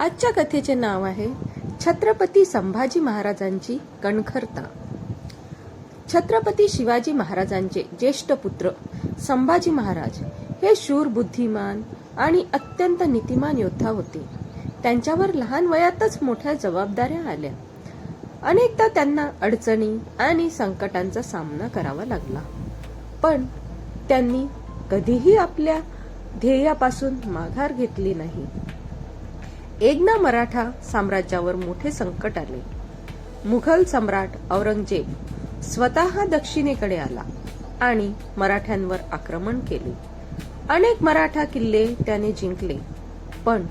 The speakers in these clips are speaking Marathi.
आजच्या कथेचे नाव आहे छत्रपती संभाजी महाराजांची कणखरता. छत्रपती शिवाजी महाराजांचे ज्येष्ठ पुत्र संभाजी महाराज हे शूर बुद्धिमान आणि अत्यंत नीतिमान योद्धा होते. त्यांच्यावर लहान वयातच मोठ्या जबाबदाऱ्या आल्या. अनेकदा त्यांना अडचणी आणि संकटांचा सामना करावा लागला. पण त्यांनी कधीही आपल्या ध्येयापासून माघार घेतली नाही. एकदा मराठा साम्राज्यावर मोठे संकट आले. मुघल सम्राट औरंगजेब स्वतः दक्षिणेकडे आला आणि मराठ्यांवर आक्रमण केले. अनेक मराठा किल्ले त्याने जिंकले पण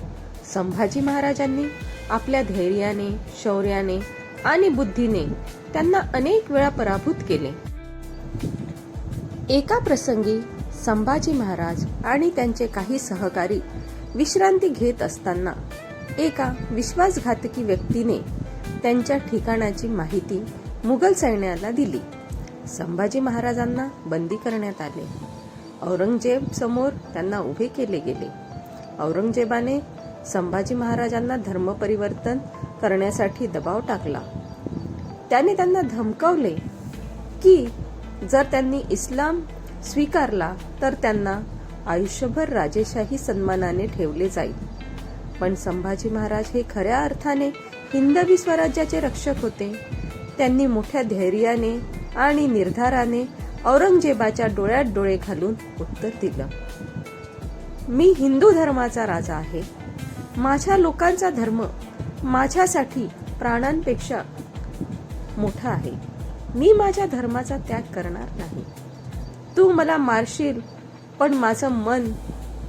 संभाजी महाराजांनी आपल्या धैर्याने शौर्याने आणि बुद्धीने त्यांना अनेक वेळा पराभूत केले. एका प्रसंगी संभाजी महाराज आणि त्यांचे काही सहकारी विश्रांती घेत असताना एका विश्वासघातकी व्यक्तीने त्यांच्या ठिकाणाची माहिती मुघल सैन्याला दिली. संभाजी महाराजांना बंदी करण्यात आले. औरंगजेब समोर त्यांना उभे केले गेले. औरंगजेबाने संभाजी महाराजांना धर्मपरिवर्तन करण्यासाठी दबाव टाकला. त्याने त्यांना धमकावले की जर त्यांनी इस्लाम स्वीकारला तर त्यांना आयुष्यभर राजेशाही सन्मानाने ठेवले जाईल. पण संभाजी महाराज हे खऱ्या अर्थाने हिंदवी स्वराज्याचे रक्षक होते. त्यांनी मोठ्या धैर्याने आणि निर्धाराने औरंगजेबाच्या डोळ्यात डोळे घालून उत्तर दिलं. मी हिंदू धर्माचा राजा आहे. माझ्या लोकांचा धर्म माझ्यासाठी प्राणांपेक्षा मोठा आहे. मी माझ्या धर्माचा त्याग करणार नाही. तू मला मारशील पण माझं मन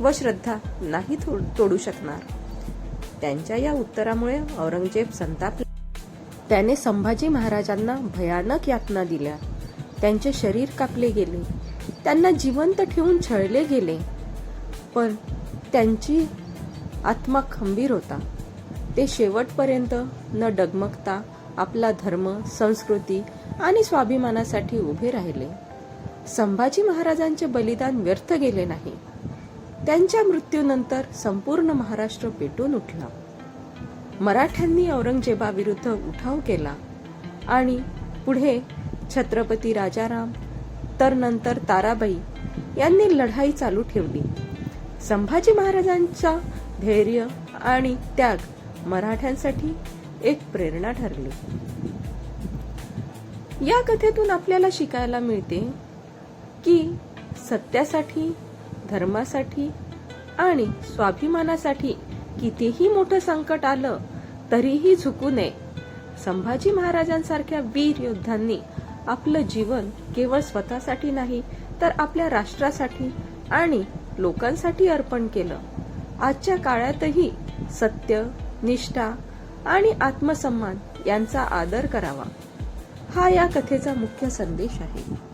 व श्रद्धा नाही तोडू शकणार. त्यांच्या या उत्तरामुळे औरंगजेब संतापला त्याने संभाजी महाराजांना भयानक यातना दिल्या. त्यांचे शरीर कापले गेले. त्यांना जिवंत ठेवून छळले गेले. पण त्यांची आत्मा खंबीर होता. ते शेवटपर्यंत न डगमगता आपला धर्म संस्कृती आणि स्वाभिमानासाठी उभे राहिले. संभाजी महाराजांचे बलिदान व्यर्थ गेले नाही. त्यांच्या मृत्यूनंतर संपूर्ण महाराष्ट्र पेटून उठला. मराठ्यांनी औरंगजेबाविरुद्ध उठाव केला आणि पुढे छत्रपती राजाराम तर नंतर ताराबाई यांनी लढाई चालू ठेवली. संभाजी महाराजांचा धैर्य आणि त्याग मराठ्यांसाठी एक प्रेरणा ठरली. या कथेतून आपल्याला शिकायला मिळते की सत्यासाठी धर्मासाठी आणि स्वाभिमानासाठी कितीही मोठं संकट आलं तरीही झुकू नये. संभाजी महाराजांसारख्या वीर योद्धांनी आपलं जीवन केवळ स्वतःसाठी नाही तर आपल्या राष्ट्रासाठी आणि लोकांसाठी अर्पण केलं. आजच्या काळातही सत्य निष्ठा आणि आत्मसन्मान यांचा आदर करावा. हा या कथेचा मुख्य संदेश आहे.